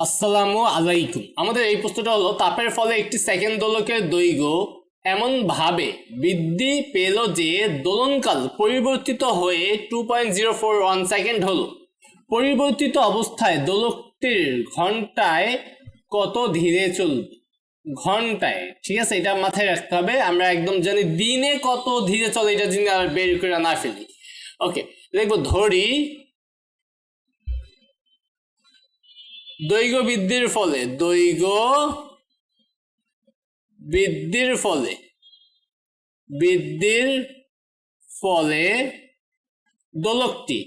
আসসালামু আলাইকুম। আমাদের এই প্রশ্নটা হলো, তাপের ফলে একটি সেকেন্ড দোলকের দৈর্ঘ্য এমন ভাবে বৃদ্ধি পেল যে দোলনকাল পরিবর্তিত হয়ে two point zero four one second হলো। পরিবর্তিত অবস্থায় দোলকটির ঘন্টায় কত ধীরে চলবে ঘন্টায়, ঠিক আছে? এটা মাথায় রাখতে হবে। আমরা একদম জানি দিনে কত ধীরে চলে, এটা যিনি আর বের করে না ফেলি। ওকে দেখব ধরি দৈর্ঘ্য বৃদ্ধির ফলে দৈর্ঘ্য বৃদ্ধির ফলে বৃদ্ধির ফলে দোলকটি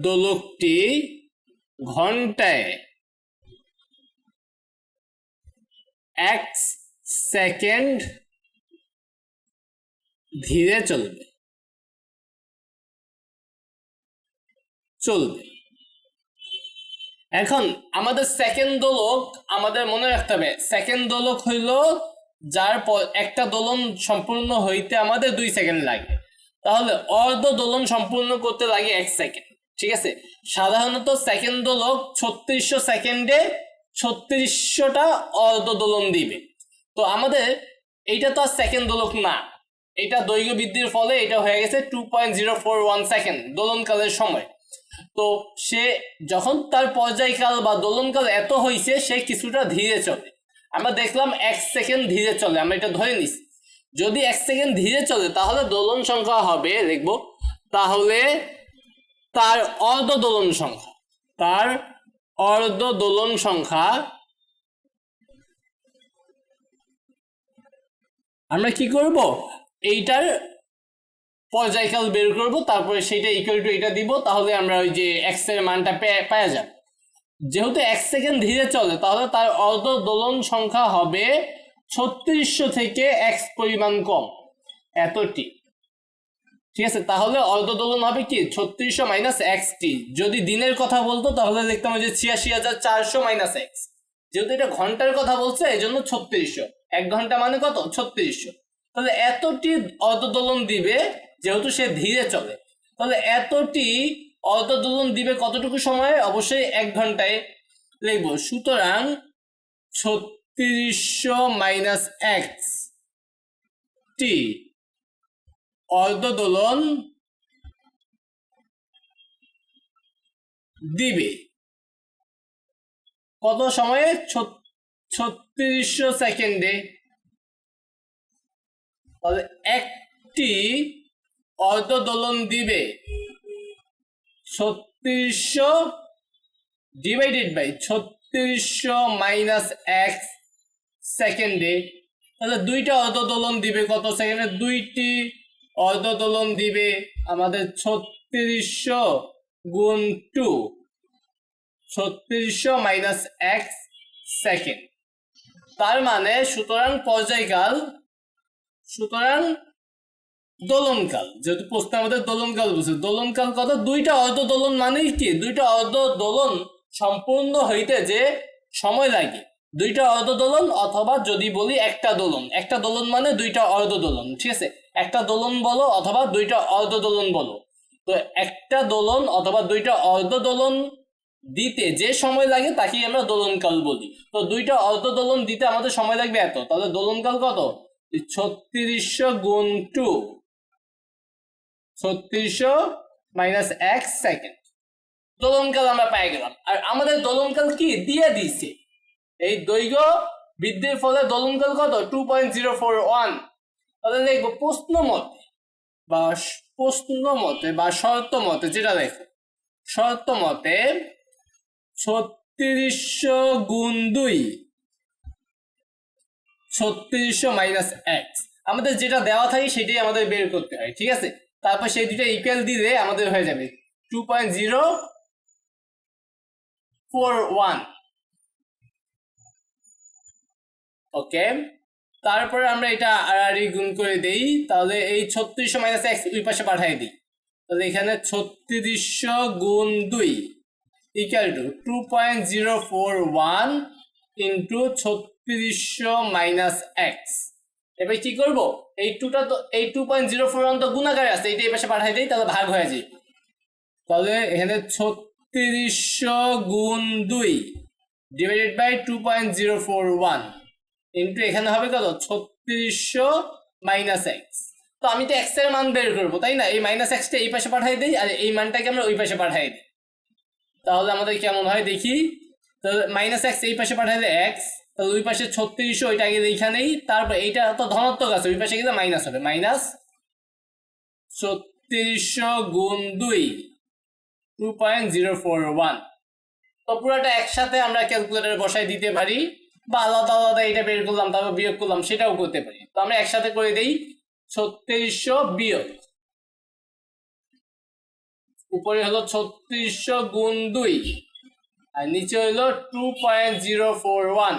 দোলকটি ঘন্টায় এক সেকেন্ড ধীরে চলবে। চলবে। এখন আমাদের সেকেন্ড দোলক আমাদের মনে রাখতে হবে। সেকেন্ড দোলক হইল যার পর একটা দোলন সম্পূর্ণ হইতে আমাদের দুই সেকেন্ড লাগে। তাহলে অর্ধ দোলন সম্পূর্ণ করতে লাগে এক সেকেন্ড ঠিক আছে? সাধারণত সেকেন্ড দোলক ছত্রিশশো সেকেন্ডে ছত্রিশশোটা অর্ধ দোলন দিবে। তো আমাদের এইটা তো আর সেকেন্ড দোলক না। এটা দৈর্ঘ্য বৃদ্ধির ফলে এটা হয়ে গেছে two point zero four one second দোলনকালের সময়। তো সে যখন তার পর্যায়কাল বা দোলনকাল এত হয়েছে সে কিছুটা ধীরে চলে। আমরা দেখলাম এক সেকেন্ড ধীরে চলে, আমরা এটা ধরে নিছি। যদি এক সেকেন্ড ধীরে চলে, তাহলে দোলন সংখ্যা হবে, দেখব, তাহলে তার অর্ধ দোলন সংখ্যা, তার অর্ধ দোলন সংখ্যা আমরা কি করব? এইটার পর্যায়কাল বের করব, তারপরে সেটা ইকুয়াল টু এটা দিব, তাহলে আমরা ওই যে এক্সের মানটা পাওয়া যাব। যেহেতু এক সেকেন্ড ধীরে চলে, তাহলে তার অর্ধ দোলন সংখ্যা হবে ছত্রিশশো থেকে এক্স পরিমাণ কম, এতটি। ঠিক আছে? তাহলে অর্ধ দোলন হবে কি? ছত্রিশশো মাইনাস এক্স টি যদি দিনের কথা বলতো, তাহলে দেখতাম যে ছিয়াশি হাজার চারশো মাইনাস এক্স যেহেতু এটা ঘণ্টার কথা বলছে এই জন্য ছত্রিশশো। এক ঘণ্টা মানে কত? ছত্রিশশো। তাহলে এতটি অর্ধদোলন দিবে যেহেতু সে ধীরে চলে। তাহলে এতটি অর্ধদোলন দিবে কতটুকু সময়ে? অবশ্যই এক ঘন্টায় লিখব। সুতরাং ছত্রিশশো মাইনাস এক্স টি অর্ধদোলন দিবে। কত সময়ে? ছত্রিশশো সেকেন্ডে। তাহলে একটি অর্ধ দোলন দিবে। ছত্রিশশো ডিভাইডেড বাই ছত্রিশশো মাইনাস এক্স সেকেন্ডে তাহলে দুইটা অর্ধ দোলন দিবে কত সেকেন্ডে দুইটি অর্ধ দোলন দিবে আমাদের ছত্রিশশো গুণ টু ছত্রিশশো মাইনাস এক্স সেকেন্ড তার মানে সুতরাং পর্যায়কাল সুতরাং দোলনকাল, যেহেতু প্রশ্ন আমাদের দোলনকাল বলছে, দোলনকাল কত দুইটা অর্ধ দোলন মানেই কি? দুইটা অর্ধ দোলন সম্পূর্ণ হইতে যে সময় লাগে। দুইটা অর্ধ দোলন অথবা যদি বলি একটা দোলন। একটা দোলন মানে দুইটা অর্ধ দোলন, ঠিক আছে? একটা দোলন বলো অথবা দুইটা অর্ধ দোলন বলো। তো একটা দোলন অথবা দুইটা অর্ধ দোলন দিতে যে সময় লাগে তাকেই আমরা দোলনকাল বলি। তো দুইটা অর্ধ দোলন দিতে আমাদের সময় লাগবে এত। তাহলে দোলনকাল কত? ছত্রিশশো গুণ টু, ছত্রিশশো মাইনাস এক সেকেন্ড দোলনকাল আমরা পেয়ে গেলাম। আর আমাদের দোলনকাল কি? দিয়ে দিছে এই দৈর্ঘ্য বৃদ্ধির ফলে দোলনকাল কত? Two point zero four one তাহলে দেখব প্রশ্ন মতে বা প্রশ্ন মতে বা শর্ত মতে, যেটা দেখো শর্ত মতে ছত্রিশশো গুণ দুই ছত্রিশশো মাইনাস এক্স আমাদের যেটা দেওয়া থাকে সেটাই আমাদের বের করতে হয়, ঠিক আছে? তারপর সেই দুটো ইকুয়াল দিলে আমাদের হয়ে যাবে two point zero four one okay তারপরে আমরা এটা আড়াআড়ি গুণ করে দেই, তাহলে এই ছত্রিশশো মাইনাস এক্স দুই পাশে পাঠিয়ে দিই। তাহলে এখানে ছত্রিশশো গুণ দুই equal to two point zero four one into ছত্রিশশো মাইনাস এক্স এবার কি করব? এই টুটা তো, এই টু পয়েন্ট জিরো ফোর তো গুণাকারে আছে, এইটা এই পাশে পাঠাই দিই, তাহলে ভাগ হয়ে যায়। তাহলে এখানে ছত্রিশ ছত্রিশশো গুণ দুই divided by two point zero four one into এখানে হবে কত? ছত্রিশশো মাইনাস এক্স তো আমি তো এক্সের মান বের করব, তাই না? এই মাইনাস এক্সটা এই পাশে পাঠাই দিই, আর এই মানটাকে আমরা ওই পাশে পাঠাই দিই। তাহলে আমাদের কেমন হয় দেখি? তাহলে মাইনাস এক্স এই পাশে পাঠাইলে এক্স ওই পাশে ছত্রিশশো ওইটা আগে এইখানেই, তারপর এইটা তো ধনাত্মক আছে, ওই পাশে গেলে মাইনাস হবে মাইনাস ছত্রিশশো গুণ দুই two point zero four one তো পুরোটা একসাথে আমরা ক্যালকুলেটারে বসাই দিতে পারি, বা আলাদা আলাদা এটা বের করলাম, তারপর বিয়োগ করলাম, সেটাও করতে পারি। তো আমরা একসাথে করে দিই, ছত্রিশশো বিয়োগ। উপরে হলো ছত্রিশশো গুণ দুই, আর নিচে হলো two point zero four one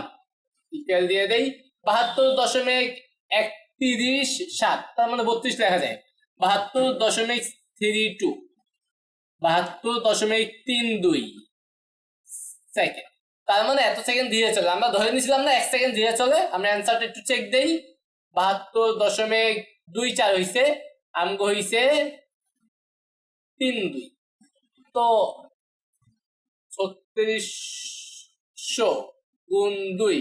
equal দিয়ে দেই। বাহাত্তর দশমিক একত্রিশ সাত, তার মানে বত্রিশ লেখা যায়। বাহাত্তর দশমিক থ্রি টু, বাহাত্তর দশমিক তিন দুই সেকেন্ড তার মানে এত সেকেন্ড ধীরে চলে। আমরা ধরে নিয়েছিলাম না, এক সেকেন্ড ধীরে চলে। আমরা অ্যান্সারটা একটু চেক দেই। বাহাত্তর দশমিক দুই চার হইছে, আমগো হইছে তিন দুই। তো ছত্রিশশো গুণ দুই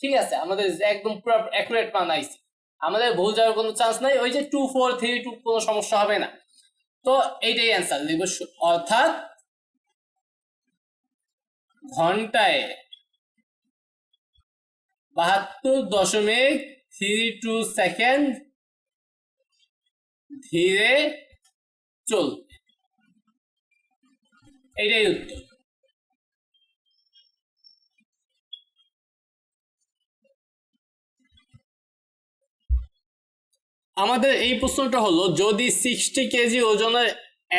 ঠিক আছে, আমাদের একদম পুরো অ্যাকুরেট মান আইছে। আমাদের ভুল যাওয়ার কোনো চান্স নাই, ওই যে টু ফোর থ্রি টু কোনো সমস্যা হবে না। তো এইটাই অ্যান্সার লিখব অর্থাৎ ঘন্টায় বাহাত্তর দশমিক থ্রি টু সেকেন্ড ধীরে চলবে। এইটাই উত্তর। আমাদের এই প্রশ্নটা হলো, যদি সিক্সটি কেজি ওজনের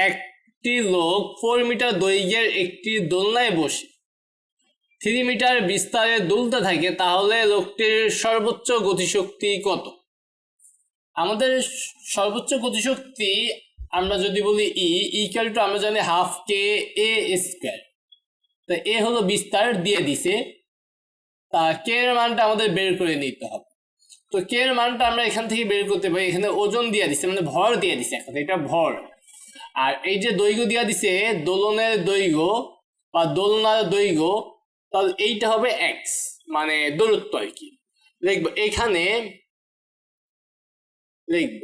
একটি লোক ফোর মিটার দৈর্ঘ্যের একটি দোলনায় বসে থ্রি মিটার বিস্তারে দুলতে থাকে, তাহলে লোকটির সর্বোচ্চ গতিশক্তি কত? আমাদের সর্বোচ্চ গতিশক্তি আমরা যদি বলি ই ইকুয়াল টু আমরা জানি হাফ কে এ স্কোয়ার তো এ হলো বিস্তার, দিয়ে দিছে। তা কে এর মানটা আমাদের বের করে নিতে হবে। তো কে এর মানটা আমরা এখান থেকে বের করতে পারি। এখানে ওজন দিয়ে দিছে মানে ভর দিয়ে দিছে এখন, এটা ভর। আর এই যে দৈর্ঘ্য দিয়া দিছে, দোলনের দৈর্ঘ্য বা দোলনার দৈর্ঘ্য, তাহলে এইটা হবে এক্স মানে দূরত্ব আর কি। লিখব এখানে লিখব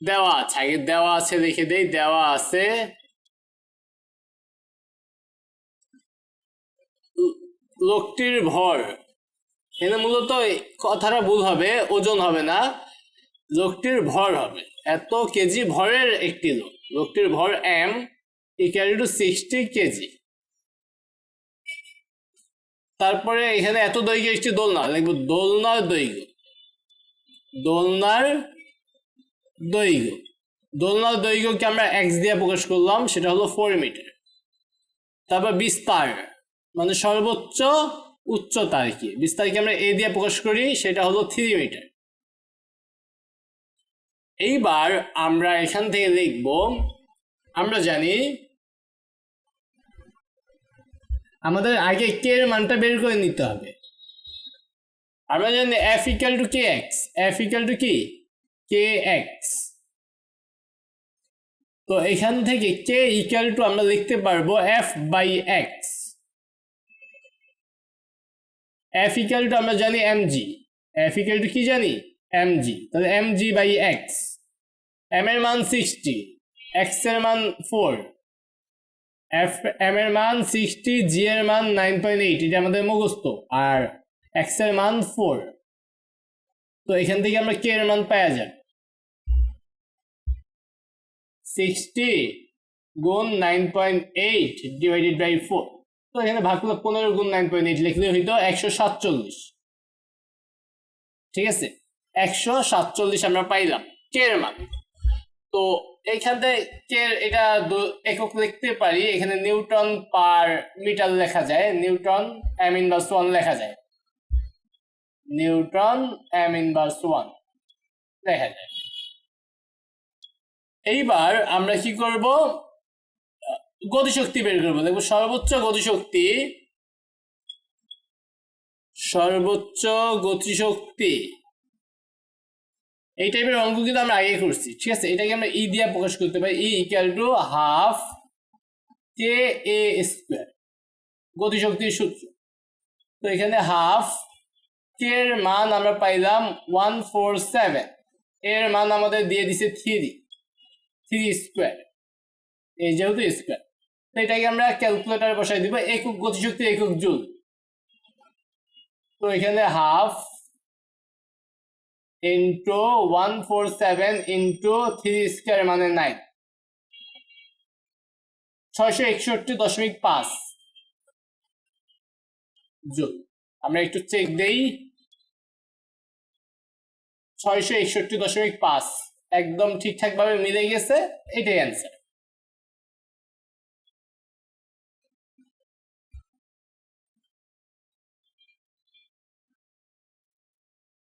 দেওয়া আছে, আগে দেওয়া আছে লিখে দেই, দেওয়া আছে লোকটির ভর। এখানে মূলত কথাটা ভুল হবে, ওজন হবে না। লোকটির ভর হবে। এত কেজি ভরের একটি লোক। লোকটির ভর M equal to sixty kg. তারপরে এখানে এত দৈর্ঘ্য একটি দোলনা লিখব দোলনার দৈর্ঘ্য। দোলনার দৈর্ঘ্য। দোলনার দৈর্ঘ্যকে আমরা এক্স দিয়ে প্রকাশ করলাম, সেটা হলো ফোর মিটার তারপর বিস্তার মানে সর্বোচ্চ উচ্চতা আর কি। বিস্তারকে আমরা এ দিয়ে প্রকাশ করি, সেটা হলো থ্রি মিটার এইবার আমরা এখান থেকে লিখব, আমরা জানি আমাদের আগে কে এর মানটা বের করে নিতে হবে। আমরা জানি F equal to K X F equal to কি? কে এক্স তো এখান থেকে কে ইকাল টু আমরা লিখতে পারব F by X F equal to আমরা জানি M G F equal to কি জানি? এম জি তাহলে M G by X M এর মান সিক্সটি এক্সের মান ফোর এফ এম এর মান সিক্সটি জি এর মান নাইন পয়েন্ট এইট এটা আমাদের মুখস্থ। আর এক্সের মান ফোর তো এখান থেকে আমরা কে এর মান পাওয়া যায় সিক্সটি গুণ nine point eight divided by four তো এখানে ভাগ করলে পনেরো গুণ নাইন পয়েন্ট এইট লিখলে হইতো একশো সাতচল্লিশ। ঠিক আছে? একশো সাতচল্লিশ আমরা পাইলাম। কে এর মান। তো এইখান থেকে কে এটা একক লিখতে পারি। এখানে নিউটন পার মিটার লেখা যায়। নিউটন এম ইনভার্স ওয়ান লেখা যায়। নিউটন এম ইনভার্স ওয়ান লেখা যায়। এইবার আমরা কি করব? গতিশক্তি বের করব। দেখব সর্বোচ্চ গতিশক্তি সর্বোচ্চ গতিশক্তি। এই টাইপের অঙ্ক কিন্তু আমরা আগে করছি, ঠিক আছে? এটাকে আমরা ই দিয়ে প্রকাশ করতে পারি। E equal to half K A square গতিশক্তির সূত্র। তো এখানে হাফ কে এর মান আমরা পাইলাম ওয়ান ফোর সেভেন এর মান আমাদের দিয়ে দিছে থ্রি থ্রি স্কোয়ার এই যেহেতু স্কোয়ার তো এটাকে আমরা ক্যালকুলেটারে বসাই দিব, একক গতিশক্তি, একক জুল। তো এখানে half into one four seven into three square মানে নাইন ছয়শো একষট্টি দশমিক পাঁচ। জুল। আমরা একটু চেক দেই। ছয়শো একষট্টি দশমিক পাঁচ। একদম ঠিকঠাক ভাবে মিলে গেছে, এটাই অ্যান্সার